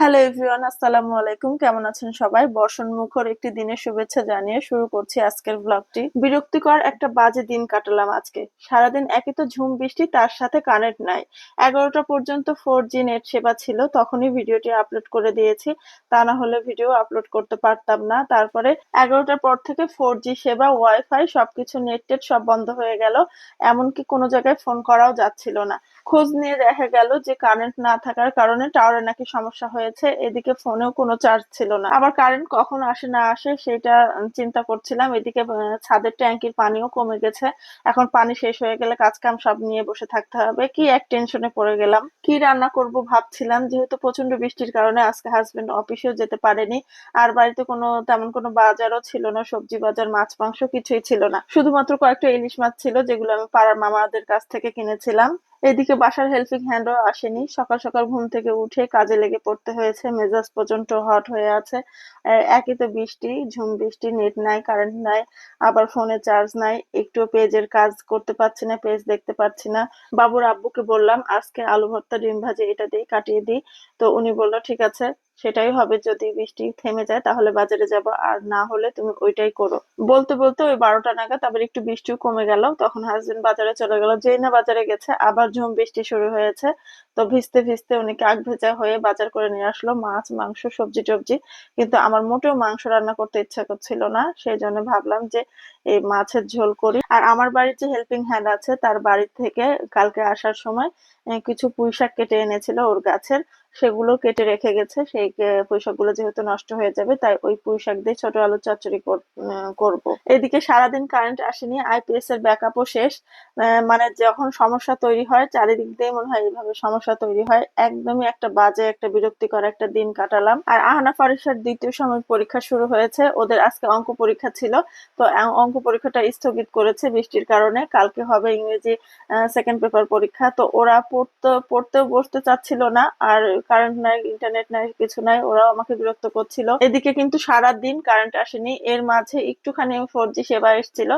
Hello everyone আসসালামু আলাইকুম। কেমন আছেন সবাই? বর্ষণ মুখর একটি দিনের শুভেচ্ছা জানিয়ে শুরু করছি আজকের ব্লগটি বিরক্তিকর একটা বাজে দিন কাটালাম আজকে। সারাদিন একই তো ঝুম বৃষ্টি, তার সাথে কানেক্ট নাই। এগারোটা পর্যন্ত ফোর জি নেট সেবা ছিল, তখনই ভিডিওটি আপলোড করে দিয়েছি। তা না হলে ভিডিও আপলোড করতে পারতাম না। তারপরে এগারোটার পর থেকে ফোর জি সেবা ওয়াইফাই সবকিছু নেট টেট সব বন্ধ হয়ে গেল। এমনকি কোনো জায়গায় ফোন করাও যাচ্ছিল না। খোঁজ নিয়ে দেখা গেল যে কারেন্ট না থাকার কারণে টাওয়ারে নাকি সমস্যা হয়েছে, এদিকে ফোনেও কোনো চার্জ ছিল না। আবার কারেন্ট কখন আসে না আসে সেটা চিন্তা করছিলাম। এদিকে ছাদের ট্যাঙ্কির পানিও কমে গেছে। এখন পানি শেষ হয়ে গেলে কাজ কাম সব নিয়ে বসে থাকতে হবে। কি এক টেনশনে পড়ে গেলাম। কি রান্না করব ভাবছিলাম, যেহেতু প্রচণ্ড বৃষ্টির কারণে আজকে হাজবেন্ড অফিসেও যেতে পারেনি। আর বাড়িতে কোনো, তেমন কোনো বাজারও ছিল না, সবজি বাজার, মাছ, মাংস কিছুই ছিল না। শুধুমাত্র কয়েকটা ইলিশ মাছ ছিল, যেগুলো আমি পাড়ার মামাদের কাছ থেকে কিনেছিলাম। এদিকে বাসার হেল্পিং হ্যান্ডও আসেনি। সকাল সকাল ঘুম থেকে উঠে কাজে লেগে পড়তে হয়েছে। মেজাজ পর্যন্ত হট হয়ে আছে। একই তো বৃষ্টি, ঝুম বৃষ্টি, নেট নাই, কারেন্ট নাই, আবার ফোনে চার্জ নাই। একটু পেজের কাজ করতে পারছি না, পেজ দেখতে পাচ্ছি না। বাবুর আব্বুকে বললাম, আজকে আলু ভর্তা, ডিম ভাজি, এটা দিয়ে কাটিয়ে দিই। তো উনি বলল, ঠিক আছে। সেটাই হবে যদি বৃষ্টি থেমে যায়, তাহলে বাজারে যাব। আর না হলে তুমি ওইটাই করো। বলতে বলতে ওই বারোটা নাগাদ আবার একটু বৃষ্টিও কমে গেল। তখন হাজবেন্ড বাজারে চলে গেল। যেই না বাজারে গেছে, আবার ঝুম বৃষ্টি শুরু হয়েছে। তো ভিজতে ভিজতে উনি কাক ভেজা হয়ে বাজার করে নিয়ে আসলো মাছ মাংস সবজি টবজি। কিন্তু আমার মোটেও মাংস রান্না করতে ইচ্ছা করছিল না। সেই জন্য ভাবলাম যে এই মাছের ঝোল করি। আর আমার বাড়ির যে হেল্পিং হ্যান্ড আছে তার বাড়ি থেকে কালকে আসার সময় কিছু পুঁই শাক কেটে এনেছিল ওর গাছের। সেগুলো কেটে রেখে গেছে। সেই আহ, পুঁই শাকগুলো যেহেতু নষ্ট হয়ে যাবে তাই ওই পুঁইশাক দিয়ে ছোট আলু চচ্চড়ি করব। এদিকে সারাদিন কারেন্ট আসেনি আইপিএস এর ব্যাকআপও শেষ। মানে যখন সমস্যা তৈরি হয় চারিদিক দিয়ে মনে হয় এইভাবে সমস্যা তৈরি হয়। একদমই একটা বাজে, একটা বিরক্তিকর একটা দিন কাটালাম। আর আহানা ফারিসার দ্বিতীয় সময় পরীক্ষা শুরু হয়েছে। ওদের আজকে অঙ্ক পরীক্ষা ছিল। তো অঙ্ক পরীক্ষাটা স্থগিত করেছে বৃষ্টির কারণে। কালকে হবে ইংরেজি সেকেন্ড পেপার পরীক্ষা। তো ওরা পড়তে, পড়তেও বসতে চাচ্ছিল না। আর কারেন্ট নাই ইন্টারনেট নাই, কিছু নাই। ওরাও আমাকে বিরক্ত করছিল। এদিকে কিন্তু সারা দিন কারেন্ট আসেনি। এর মাঝে একটুখানি ফোর জি সেবা এসেছিল।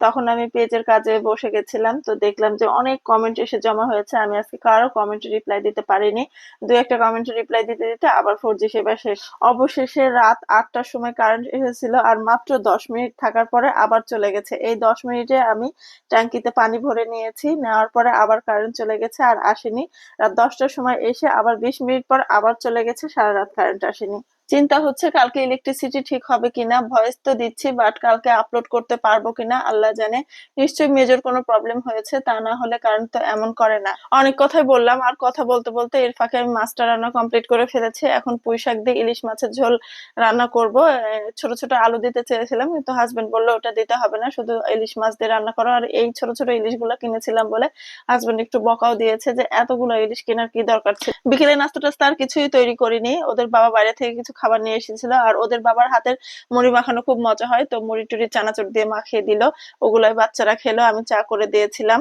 তখন আমি পেজের কাজে বসে গেছিলাম। তো দেখলাম যে অনেক কমেন্ট এসে জমা হয়েছে। আমি আজকে কারও কমেন্টে রিপ্লাই দিতে পারিনি। দু একটা কমেন্ট রিপ্লাই দিতে দিতে আবার ফোর জি সেবা শেষ। অবশেষে রাত আটটার সময় কারেন্ট এসেছিল আর মাত্র দশ মিনিট থাকার পরে আবার চলে গেছে। এই দশ মিনিটে আমি ট্যাঙ্কিতে পানি ভরে নিয়েছি, নেওয়ার পরে আবার কারেন্ট চলে গেছে আর আসেনি। রাত দশটার সময় এসে আবার বিশ মিনিট পর আবার চলে গেছে, সারা রাত কারেন্ট আসেনি। চিন্তা হচ্ছে কালকে ইলেকট্রিসিটি ঠিক হবে কিনা ভয়েস তো দিচ্ছি বাট কালকে আপলোড করতে পারব কিনা, আল্লাহ জানে। নিশ্চয়ই মেজর কোনো প্রবলেম হয়েছে, তা না হলে কারেন্ট তো এমন করে না। অনেক কথাই বললাম, আর কথা বলতে বলতে এর ফাঁকে আমি মাছটা রান্না কমপ্লিট করে ফেলেছি। এখন পুঁই শাক দিয়ে ইলিশ মাছের ঝোল রান্না করব। ছোট ছোট আলু দিতে চেয়েছিলাম, কিন্তু হাজবেন্ড বলল ওটা দিতে হবে না, শুধু ইলিশ মাছ দিয়ে রান্না করো। আর এই ছোট ছোট ইলিশগুলো কিনেছিলাম বলে হাজবেন্ড একটু বকাও দিয়েছে যে এতগুলো ইলিশ কেনার কি দরকার ছিল? বিকেলে নাস্তা টাস্তা আর কিছুই তৈরি করিনি। ওদের বাবা বাইরে থেকে কিছু খাবার নিয়ে এসেছিল আর ওদের বাবার হাতের মুড়ি মাখানো খুব মজা হয়। তো মুড়ি টুড়ি চানাচুর দিয়ে মাখিয়ে দিল। ওগুলাই বাচ্চারা খেলো, আমি চা করে দিয়েছিলাম।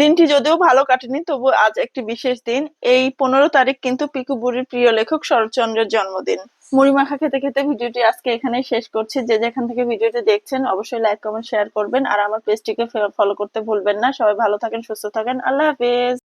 দিনটি যদিও ভালো কাটেনি তবু আজ একটি বিশেষ দিন। এই পনেরো তারিখ কিন্তু পিকু বুড়ির প্রিয় লেখক শরৎচন্দ্রের জন্মদিন। মুড়ি মাখা খেতে খেতে ভিডিওটি আজকে এখানে শেষ করছি। যে যেখান থেকে ভিডিওটি দেখছেন, অবশ্যই লাইক, কমেন্ট, শেয়ার করবেন। আর আমার পেজটিকে ফলো করতে ভুলবেন না। সবাই ভালো থাকেন, সুস্থ থাকেন। আল্লাহ হাফেজ।